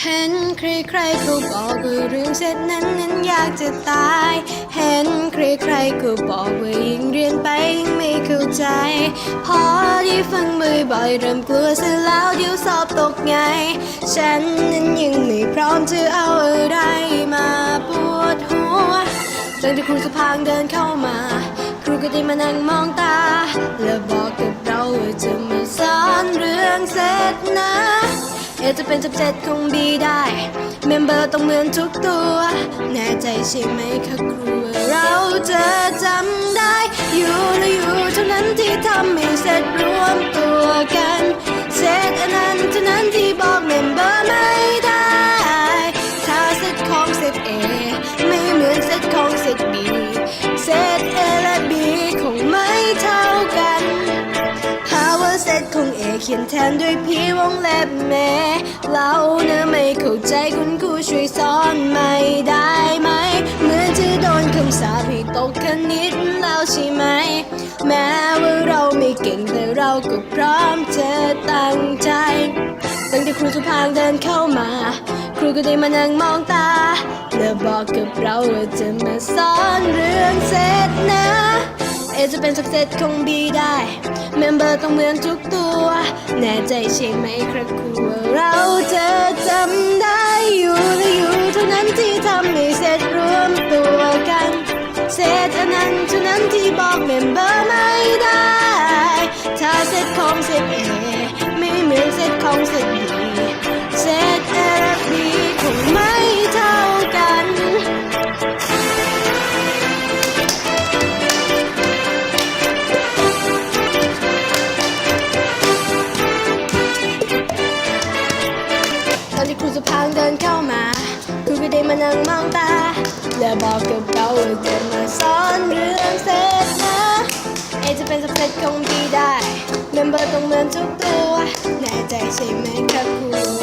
เห็นใครๆเขาบอกว่าเรื่องเสร็จนั้นนั้นอยากจะตาย เห็นใครๆเขาบอกว่ายิ่งเรียนไปยิ่งไม่เข้าใจ พอที่ฟังบ่อยๆเริ่มกลัวเสียแล้วเดี๋ยวสอบตกไง ฉันนั้นยังไม่พร้อมจะเอาอะไรมาปวดหัวตั้งแต่ครูสะพางเดินเข้ามา ครูก็ได้มานั่งมองตา และบอกกับเราว่าจะมาสอนเรื่องเสร็จนะ อจะเป็นจับเจ็ดคงบีได้ เมมเบอร์ต้องเหมือนทุกตัว แน่ใจใช่ไหมคะครูเราจะจำได้ อยู่และอยู่เท่านั้นที่ทำให้เสร็จรวมตัว เขียนแทนด้วย P วงเล็บแม่เราเนะไม่เข้าใจคุณครูช่วยสอนไม่ได้ไหม เหมือนจะโดนคำสาปให้ตกคณิตแล้วใช่ไหม แม้ว่าเราไม่เก่งแต่เราก็พร้อมจะตั้งใจตั้งแต่ครูสุพางเดินเข้ามา ครูก็ได้มานั่งมองตา และบอกกับเราว่าจะมาสอนเรื่องเสร็จนะ เอจะเป็นสักเซตคงบีได้ เมมเบอร์ต้องเหมือนทุกตัว แน่ใจใช่ไหมครับครูว่าเราจะจำได้อยู่และอยู่เท่านั้นที่ทำให้เสร็จรวมตัวกันเศษอันนั้นเท่านั้นที่บอกเมมเบอร์ไม่ได้ ถ้าเสร็จของเสร็จเอไม่เหมือนเสร็จของเซตบี ครูก็ได้มานั่งมองตา และบอกกับเราว่าจะมาสอนเรื่องเสร็จนะ เอจะเป็นสเร็จคงดีได้ เมมเบอร์ต้องเหมือนทุกตัว แน่ใจใช่ไหมครับคุณ